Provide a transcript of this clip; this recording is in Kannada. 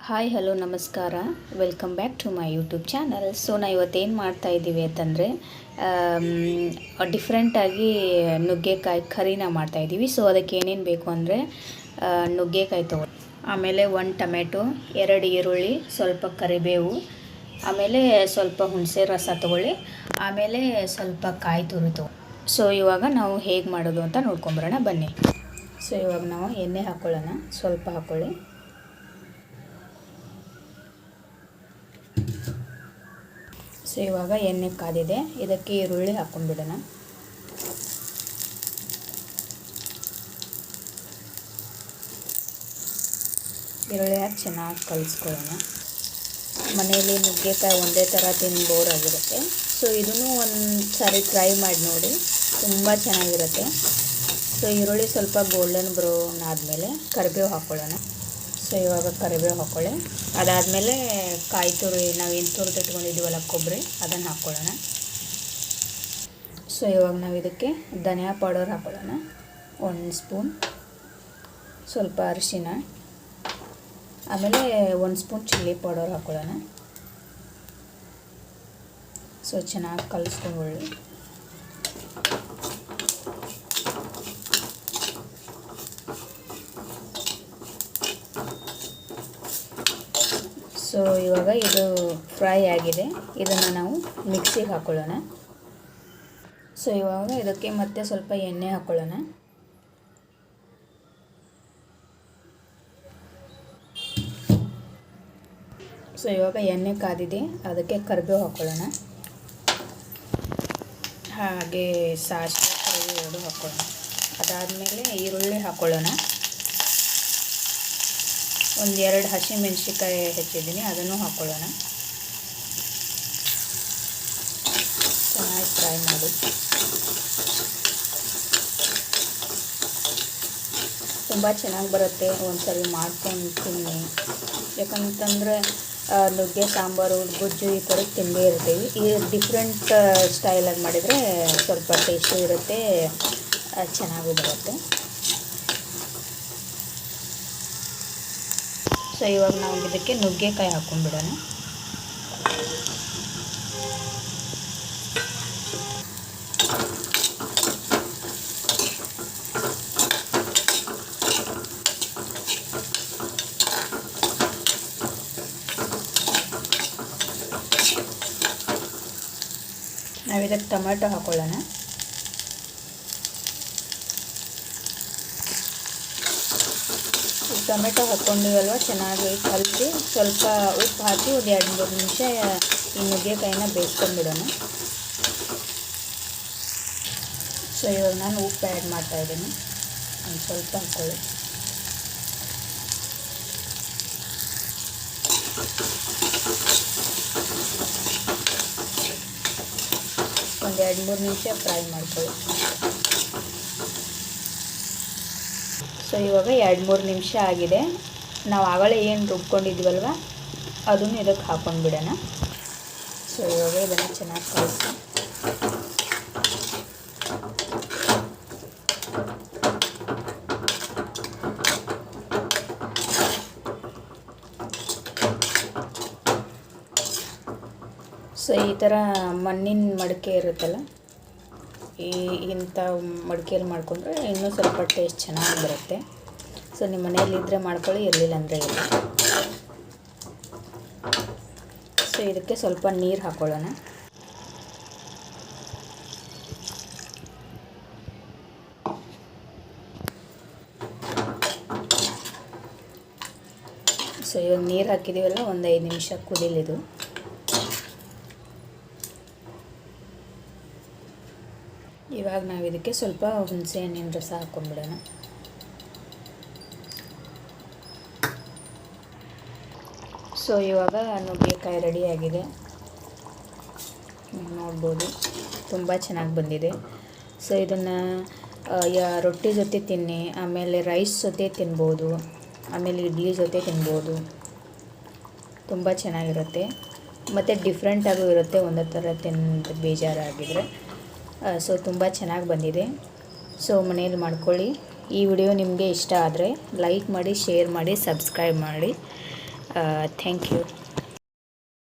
ಹಾಯ್, ಹಲೋ, ನಮಸ್ಕಾರ. Welcome back to my YouTube channel so ನಾವು ಇವತ್ತೇನು ಮಾಡ್ತಾ ಇದ್ದೀವಿ ಅಂತಂದರೆ ಡಿಫ್ರೆಂಟಾಗಿ ನುಗ್ಗೆಕಾಯಿ ಕರಿನ ಮಾಡ್ತಾ ಇದ್ದೀವಿ ಸೊ ಅದಕ್ಕೆ ಏನೇನು ಬೇಕು ಅಂದರೆ ನುಗ್ಗೆಕಾಯಿ ತಗೋ ಆಮೇಲೆ ಒಂದು ಟೊಮೆಟೊ, ಎರಡು ಈರುಳ್ಳಿ, ಸ್ವಲ್ಪ ಕರಿಬೇವು, ಆಮೇಲೆ ಸ್ವಲ್ಪ ಹುಣಸೆ ರಸ ತೊಗೊಳ್ಳಿ, ಆಮೇಲೆ ಸ್ವಲ್ಪ ಕಾಯಿ ತುರಿ ಸೊ ಇವಾಗ ನಾವು ಹೇಗೆ ಮಾಡೋದು ಅಂತ ನೋಡ್ಕೊಂಬರೋಣ ಬನ್ನಿ. ಸೊ ಇವಾಗ ನಾವು ಎಣ್ಣೆ ಹಾಕ್ಕೊಳ್ಳೋಣ ಸ್ವಲ್ಪ ಹಾಕ್ಕೊಳ್ಳಿ ಸೊ ಇವಾಗ ಎಣ್ಣೆ ಕಾದಿದೆ. ಇದಕ್ಕೆ ಈರುಳ್ಳಿ ಹಾಕೊಂಡ್ಬಿಡೋಣ. ಈರುಳ್ಳಿ ಹಾಕಿ ಚೆನ್ನಾಗಿ ಕಲಿಸ್ಕೊಳ್ಳೋಣ. ಮನೆಯಲ್ಲಿ ನುಗ್ಗೆಕಾಯಿ ಒಂದೇ ಥರ ತಿಂದು ಬೋರ್ ಆಗಿರುತ್ತೆ. ಸೊ ಇದನ್ನು ಒಂದು ಸಾರಿ ಟ್ರೈ ಮಾಡಿ ನೋಡಿ. ತುಂಬ ಚೆನ್ನಾಗಿರುತ್ತೆ. ಸೊ ಈರುಳ್ಳಿ ಸ್ವಲ್ಪ ಗೋಲ್ಡನ್ ಬ್ರೌನ್ ಆದಮೇಲೆ ಕರಿಬೇವು ಹಾಕ್ಕೊಳ್ಳೋಣ ಸೊ ಇವಾಗ ಕರಿಬೇವು ಹಾಕ್ಕೊಳ್ಳಿ ಅದಾದಮೇಲೆ ಕಾಯಿ ತುರಿ ನಾವೇನು ತುರಿದು ಇಟ್ಕೊಂಡಿದ್ದೀವಲ್ಲ ಕೊಬ್ಬರಿ ಅದನ್ನು ಹಾಕ್ಕೊಳ್ಳೋಣ ಸೊ ಇವಾಗ ನಾವು ಇದಕ್ಕೆ ಧನಿಯಾ ಪೌಡರ್ ಹಾಕ್ಕೊಳ್ಳೋಣ ಒಂದು ಸ್ಪೂನ್. ಸ್ವಲ್ಪ ಅರಿಶಿನ. ಆಮೇಲೆ ಒಂದು ಸ್ಪೂನ್ ಚಿಲ್ಲಿ ಪೌಡರ್ ಹಾಕ್ಕೊಳ್ಳೋಣ ಸೊ ಚೆನ್ನಾಗಿ ಕಲಿಸ್ಕೊಂಡ್ಕೊಳ್ಳಿ ಸೊ, ಇವಾಗ ಇದು ಫ್ರೈ ಆಗಿದೆ. ಇದನ್ನು ನಾವು ಮಿಕ್ಸಿಗೆ ಹಾಕ್ಕೊಳ್ಳೋಣ ಸೊ, ಇವಾಗ ಇದಕ್ಕೆ ಮತ್ತೆ ಸ್ವಲ್ಪ ಎಣ್ಣೆ ಹಾಕ್ಕೊಳ್ಳೋಣ ಸೊ, ಇವಾಗ ಎಣ್ಣೆ ಕಾದಿದೆ. ಅದಕ್ಕೆ ಕರಿಬೇವು ಹಾಕ್ಕೊಳ್ಳೋಣ ಹಾಗೆ ಸಾಸಿವೆ, ಕರಿಬೇವು ಎರಡು ಅದಾದಮೇಲೆ ಈರುಳ್ಳಿ ಹಾಕ್ಕೊಳ್ಳೋಣ ಒಂದು ಎರಡು ಹಸಿಮೆಣ್ಸಿಕಾಯಿ ಹೆಚ್ಚಿದ್ದೀನಿ, ಅದನ್ನು ಹಾಕ್ಕೊಳ್ಳೋಣ ಚೆನ್ನಾಗಿ ಫ್ರೈ ಮಾಡಿ. ತುಂಬ ಚೆನ್ನಾಗಿ ಬರುತ್ತೆ, ಒಂದ್ಸರಿ ಮಾಡ್ಕೊಂಡು ತಿನ್ನಿ ಯಾಕಂತಂದರೆ ನುಗ್ಗೆ, ಸಾಂಬಾರು, ಗೊಜ್ಜು ಈ ಥರ ತಿಂದೇ ಇರ್ತೀವಿ. ಈ ಡಿಫ್ರೆಂಟ್ ಸ್ಟೈಲಾಗಿ ಮಾಡಿದರೆ ಸ್ವಲ್ಪ ಟೇಸ್ಟು ಇರುತ್ತೆ ಚೆನ್ನಾಗೂ ಬರುತ್ತೆ. ಸೊ ಇವಾಗ ನಾವು ಇದಕ್ಕೆ ನುಗ್ಗೆಕಾಯಿ ಹಾಕ್ಕೊಂಡ್ಬಿಡೋಣ ನಾವಿದಕ್ಕೆ ಟೊಮೆಟೊ ಹಾಕ್ಕೊಳ್ಳೋಣ ಟೊಮೆಟೊ ಹಾಕ್ಕೊಂಡಿವಲ್ವ? ಚೆನ್ನಾಗಿ ಕಲಸಿ ಸ್ವಲ್ಪ ಉಪ್ಪು ಹಾಕಿ ಒಂದು ಎರಡು ಮೂರು ನಿಮಿಷ, ಈ ನುಗ್ಗೆಕಾಯಿನ ಬೇಯಿಸ್ಕೊಂಡ್ಬಿಡೋಣ. ಸೊ ಇವಾಗ ನಾನು ಉಪ್ಪು ಆ್ಯಡ್ ಮಾಡ್ತಾಯಿದ್ದೀನಿ ಒಂದು ಸ್ವಲ್ಪ ಹಾಕ್ಕೊಳ್ಳಿ ಒಂದು ಎರಡು ಮೂರು ನಿಮಿಷ ಫ್ರೈ ಮಾಡ್ಕೊಳ್ಳಿ. ಸೊ, ಇವಾಗ ಎರಡು ಮೂರು ನಿಮಿಷ ಆಗಿದೆ. ನಾವು ಆಗಲೇ ಏನು ರುಬ್ಕೊಂಡಿದ್ವಲ್ವ, ಅದನ್ನು ಇದಕ್ಕೆ ಹಾಕೊಂಡು ಬಿಡೋಣ. ಸೊ, ಇವಾಗ ಇದನ್ನು ಚೆನ್ನಾಗಿ ಕಳಿಸಿ ಸೊ, ಈ ಥರ ಮಣ್ಣಿನ ಮಡಿಕೆ ಇರುತ್ತಲ್ಲ ಈ ಇಂಥ ಮಡಿಕೆಯಲ್ಲಿ ಮಾಡಿಕೊಂಡ್ರೆ ಇನ್ನೂ ಸ್ವಲ್ಪ ಟೇಸ್ಟ್ ಚೆನ್ನಾಗಿ ಬರುತ್ತೆ. ಸೊ, ನಿಮ್ಮ ಮನೆಯಲ್ಲಿದ್ದರೆ ಮಾಡ್ಕೊಳ್ಳಿ, ಇರಲಿಲ್ಲ ಅಂದರೆ ಇಲ್ಲ. ಸೊ, ಇದಕ್ಕೆ ಸ್ವಲ್ಪ ನೀರು ಹಾಕ್ಕೊಳ್ಳೋಣ ಸೊ, ಇವಾಗ ನೀರು ಹಾಕಿದ್ದೀವಲ್ಲ ಒಂದು ಐದು ನಿಮಿಷ ಕುದಿಲಿದು. ಇವಾಗ ನಾವು ಇದಕ್ಕೆ ಸ್ವಲ್ಪ ಹುಣಸೆ ಹಣ್ಣಿನ ರಸ ಹಾಕ್ಕೊಂಡ್ಬಿಡೋಣ ಸೊ ಇವಾಗ ನುಗ್ಗೆಕಾಯಿ ರೆಡಿಯಾಗಿದೆ ನೋಡ್ಬೋದು. ತುಂಬ ಚೆನ್ನಾಗಿ ಬಂದಿದೆ. ಸೊ ಇದನ್ನು ರೊಟ್ಟಿ ಜೊತೆ ತಿನ್ನಿ, ಆಮೇಲೆ ರೈಸ್ ಜೊತೆ ತಿನ್ಬೋದು, ಆಮೇಲೆ ಇಡ್ಲಿ ಜೊತೆ ತಿನ್ಬೋದು. ತುಂಬ ಚೆನ್ನಾಗಿರುತ್ತೆ. ಮತ್ತು ಡಿಫ್ರೆಂಟಾಗೂ ಇರುತ್ತೆ ಒಂದೇ ಥರ ತಿಂದು ಬೇಜಾರಾಗಿದ್ದರೆ ಸೊ ತುಂಬ ಚೆನ್ನಾಗಿ ಬಂದಿದೆ. ಸೊ ಮನೇಲಿ ಮಾಡ್ಕೊಳ್ಳಿ. ಈ ವಿಡಿಯೋ ನಿಮಗೆ ಇಷ್ಟ ಆದರೆ ಲೈಕ್ ಮಾಡಿ, ಶೇರ್ ಮಾಡಿ, ಸಬ್ಸ್ಕ್ರೈಬ್ ಮಾಡಿ. Thank you